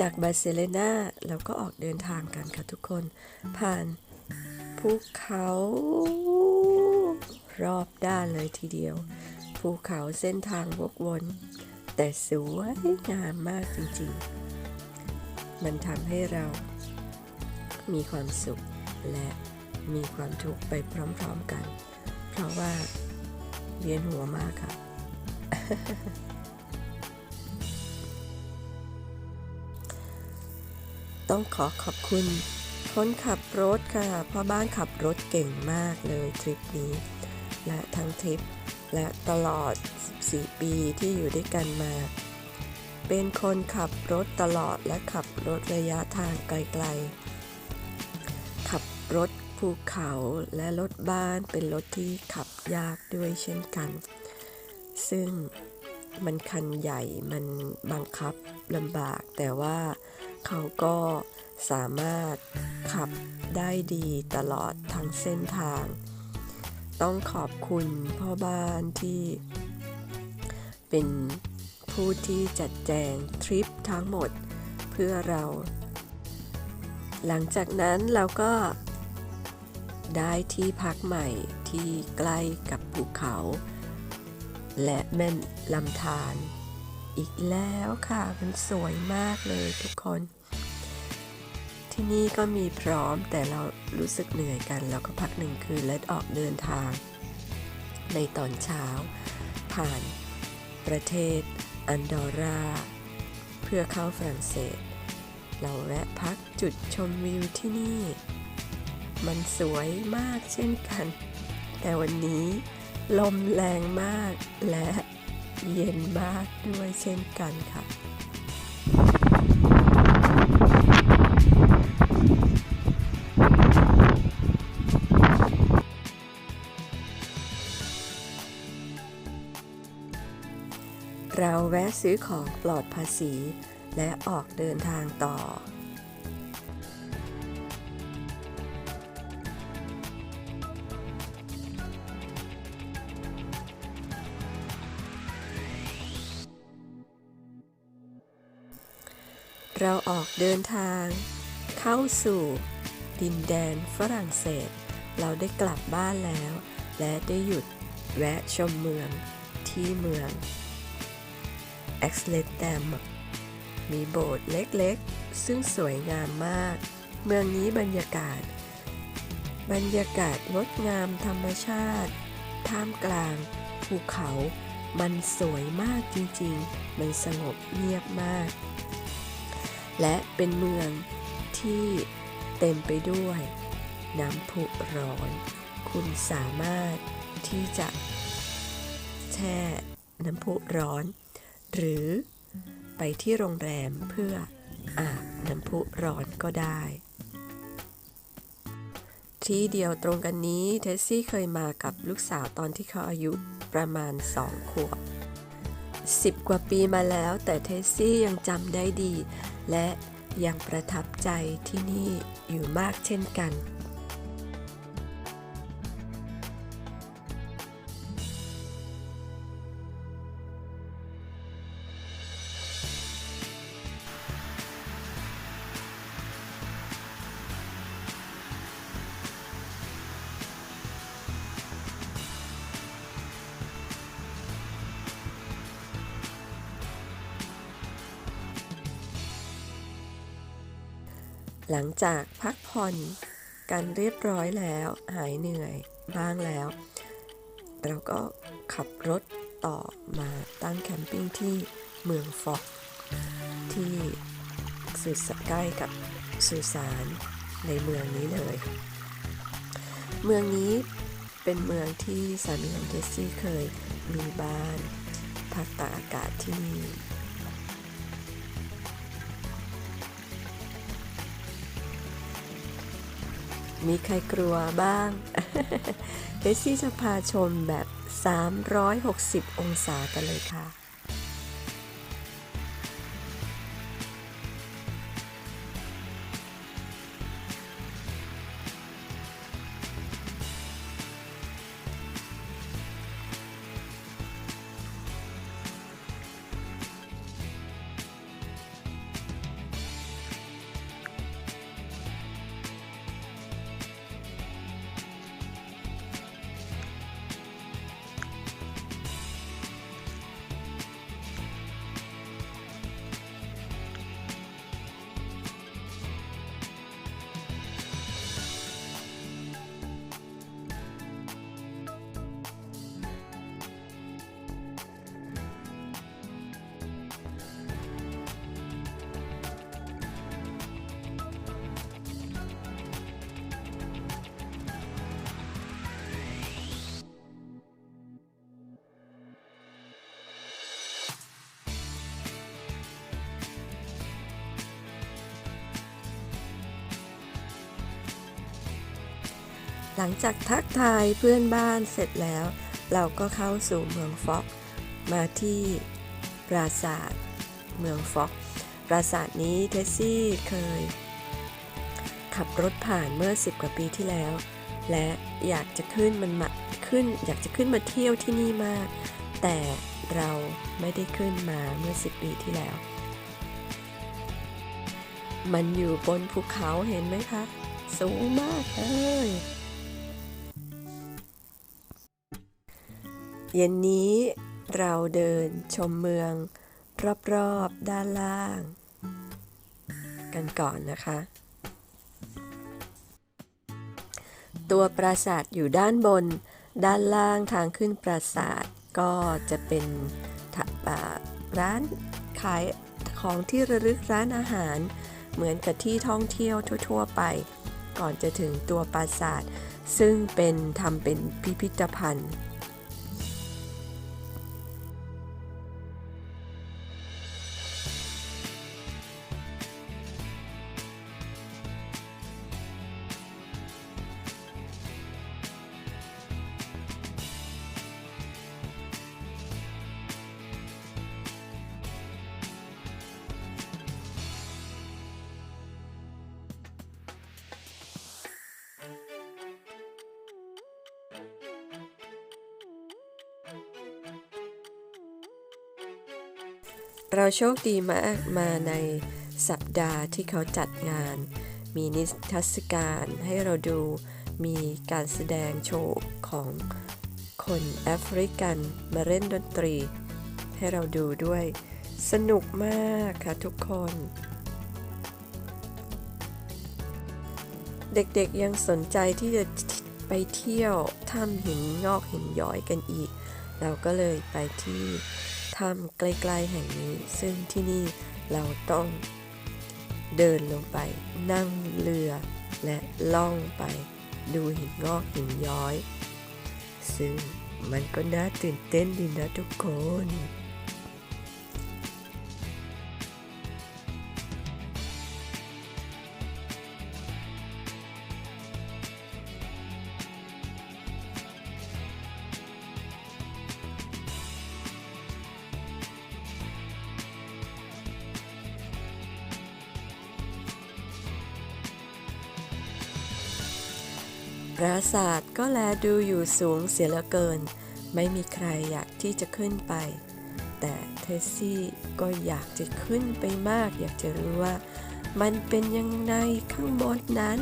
จากบาร์เซโลนาเราก็ออกเดินทางกันค่ะทุกคน ผ่านภูเขารอบด้านเลยทีเดียว ภูเขาเส้นทางวกวน แต่สวยงามมากจริงๆ มันทำให้เรา มีความสุขและมีความทุกข์ไปพร้อมๆกัน เพราะว่าเวียนหัวมากค่ะ ต้องขอขอบคุณคนขับรถค่ะพ่อบ้านขับรถเก่งมากเลยทริปนี้ และทั้งทริปและตลอด 14 ปีที่อยู่ด้วยกันมา เป็นคนขับรถตลอดและขับรถระยะทางไกลๆ ขับรถภูเขาและรถบ้านเป็นรถที่ขับยากด้วยเช่นกัน ซึ่งมันคันใหญ่มันบังคับลำบากแต่ว่า เขาก็สามารถขับได้ดีตลอดทั้งเส้นทาง ต้องขอบคุณพ่อบ้านที่เป็นผู้ที่จัดแจงทริปทั้งหมดเพื่อเรา หลังจากนั้นเราก็ได้ที่พักใหม่ที่ใกล้กับภูเขา และแม่นลำธารอีกแล้วค่ะ มันสวยมากเลยทุกคน ที่นี่ก็มีพร้อมแต่เรารู้สึกเหนื่อยกันแล้วก็พักหนึ่งคืนและออกเดินทาง ในตอนเช้า ผ่านประเทศอันดอร่า เพื่อเข้าฝรั่งเศส เราแวะพักจุดชมวิวที่นี่ มันสวยมากเช่นกัน แต่วันนี้ลมแรงมากและเย็นมากด้วยเช่นกันค่ะ ซื้อของปลอดภาษี และออกเดินทางต่อ เราออกเดินทาง เข้าสู่ดินแดนฝรั่งเศส เราได้กลับบ้านแล้ว และได้หยุดแวะชมเมืองที่เมือง เอ็กซ์เลตแดมมีโบสถ์เล็กๆ ซึ่งสวยงามมาก เมืองนี้บรรยากาศ บรรยากาศงดงามธรรมชาติ ท่ามกลาง ภูเขา มันสวยมากจริงๆ มันสงบเงียบมาก และเป็นเมืองที่เต็มไปด้วย น้ำพุร้อน คุณสามารถที่จะแช่น้ำพุร้อน หรือไปที่โรงแรมเพื่ออาบน้ำพุร้อนก็ได้ ที่เดียวตรงกันนี้เทสซี่เคยมากับลูกสาวตอนที่เขาอายุประมาณ2ขวบ10กว่าปีมาแล้ว แต่เทสซี่ยังจำได้ดี และยังประทับใจที่นี่อยู่มากเช่นกัน หลังจากพักผ่อนกันเรียบร้อยแล้วหายเหนื่อยบ้างแล้ว เราก็ขับรถต่อมาตั้งแคมปิ้งที่เมืองฟอกที่สุดใกล้กับสุสานในเมืองนี้เลย เมืองนี้เป็นเมืองที่สามีของเจสซี่เคยมีบ้านพักตากอากาศที่นี่ มีใครกลัวบ้างเดซี่จะพาชมแบบ 360 องศากันเลยค่ะ หลังจากทักทายเพื่อนบ้านเสร็จแล้ว เราก็เข้าสู่เมืองฟ็อก มาที่ปราสาทเมืองฟ็อก ปราสาทนี้เทสซี่เคย ขับรถผ่านเมื่อ 10 กว่าปีที่แล้ว และอยากจะขึ้นมันมาขึ้นอยากจะขึ้นมาเที่ยวที่นี่มาก แต่เราไม่ได้ขึ้นมาเมื่อ 10 ปีที่แล้ว มันอยู่บนภูเขาเห็นไหมคะ สูงมากเลย เย็นนี้เราเดินชมเมือง รอบๆด้านล่าง กันก่อนนะคะ ตัวปราสาทอยู่ด้านบน ด้านล่างทางขึ้นปราสาทก็จะเป็นท่าร้านขายของที่ระลึกร้านอาหาร เหมือนกับที่ท่องเที่ยวทั่ว ๆ ไป ก่อนจะถึงตัวปราสาท ซึ่งเป็นทำเป็นพิพิธภัณฑ์ เราโชคดีมากมาในสัปดาห์ที่เขาจัดงาน มีนิทรรศการให้เราดูมีการแสดงโชว์ของคนแอฟริกันมาเล่นดนตรี ให้เราดูด้วย สนุกมากค่ะทุกคน เด็กๆยังสนใจที่จะไปเที่ยวถ้ำหินงอกหินย้อยกันอีก เราก็เลยไปที่ ถ้ำใกล้ๆแห่งนี้ ซึ่งที่นี่เราต้องเดินลงไป นั่งเรือและล่องไปดูหินงอกหินย้อย ซึ่งมันก็น่าตื่นเต้นดีนะทุกคน ปราสาทก็แลดูอยู่สูงเสียเหลือเกิน ไม่มีใครอยากที่จะขึ้นไป แต่เทสซี่ก็อยากจะขึ้นไปมาก อยากจะรู้ว่า มันเป็นยังไงข้างบนนั้น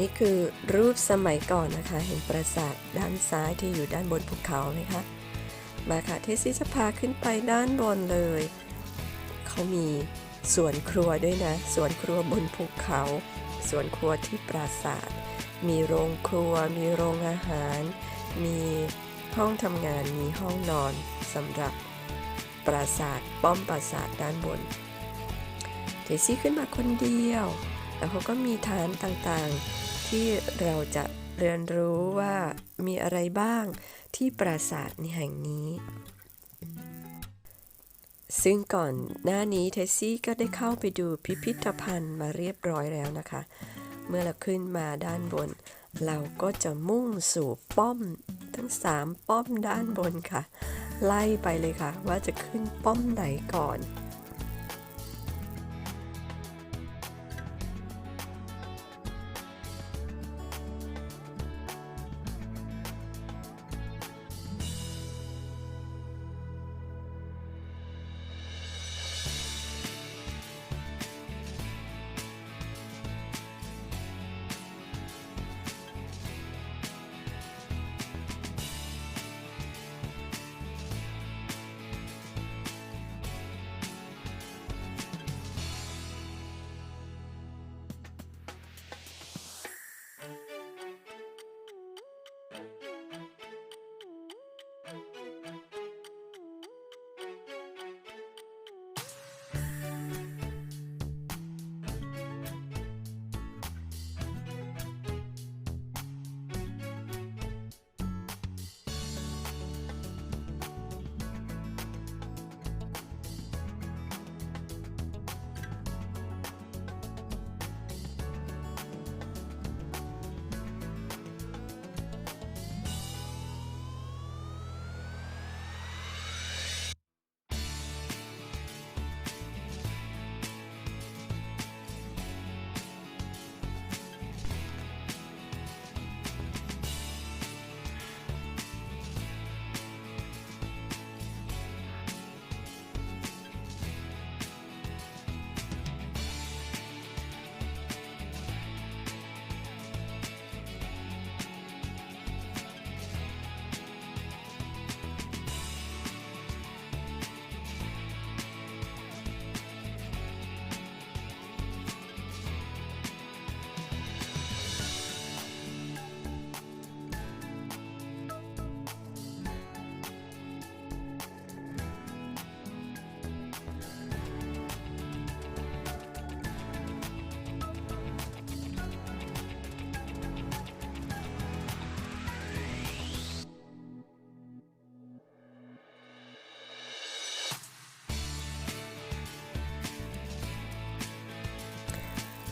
นี่คือรูปสมัยก่อนนะคะ เห็นปราสาทด้านซ้ายที่อยู่ด้านบนภูเขาไหมคะ มาค่ะเทสซี่จะพาขึ้นไปด้านบนเลย เขามีสวนครัวด้วยนะ สวนครัวบนภูเขา สวนครัวที่ปราสาท มีโรงครัว มีโรงอาหาร มีห้องทำงาน มีห้องนอนสำหรับปราสาท ป้อมปราสาทด้านบน เทสซี่ขึ้นมาคนเดียว แล้วเขาก็มีฐานต่างๆ ที่เราจะเรียนรู้ว่ามีอะไรบ้างที่ปราสาทในแห่งนี้ ซึ่งก่อนหน้านี้เทสซี่ก็ได้เข้าไปดูพิพิธภัณฑ์มาเรียบร้อยแล้วนะคะ เมื่อเราขึ้นมาด้านบน เราก็จะมุ่งสู่ป้อมทั้ง 3 ป้อมด้านบนค่ะ ไล่ไปเลยค่ะ ว่าจะขึ้นป้อมไหนก่อน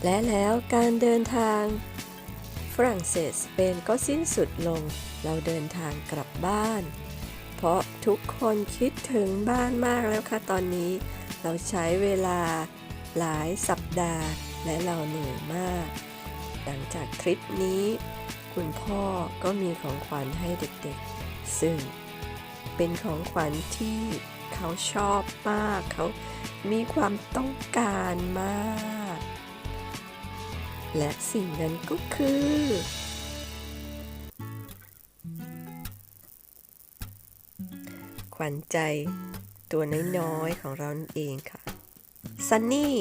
และแล้วการเดินทาง ฝรั่งเศสสเปนก็สิ้นสุดลง เราเดินทางกลับบ้าน เพราะทุกคนคิดถึงบ้านมากแล้วค่ะตอนนี้ เราใช้เวลาหลายสัปดาห์และเราเหนื่อยมาก หลังจากทริปนี้ คุณพ่อก็มีของขวัญให้เด็กๆ ซึ่งเป็นของขวัญที่เขาชอบมาก เขามีความต้องการมาก และสิ่งนั้นก็คือ ขวัญใจตัวน้อยๆของเรานั่นเองค่ะซันนี่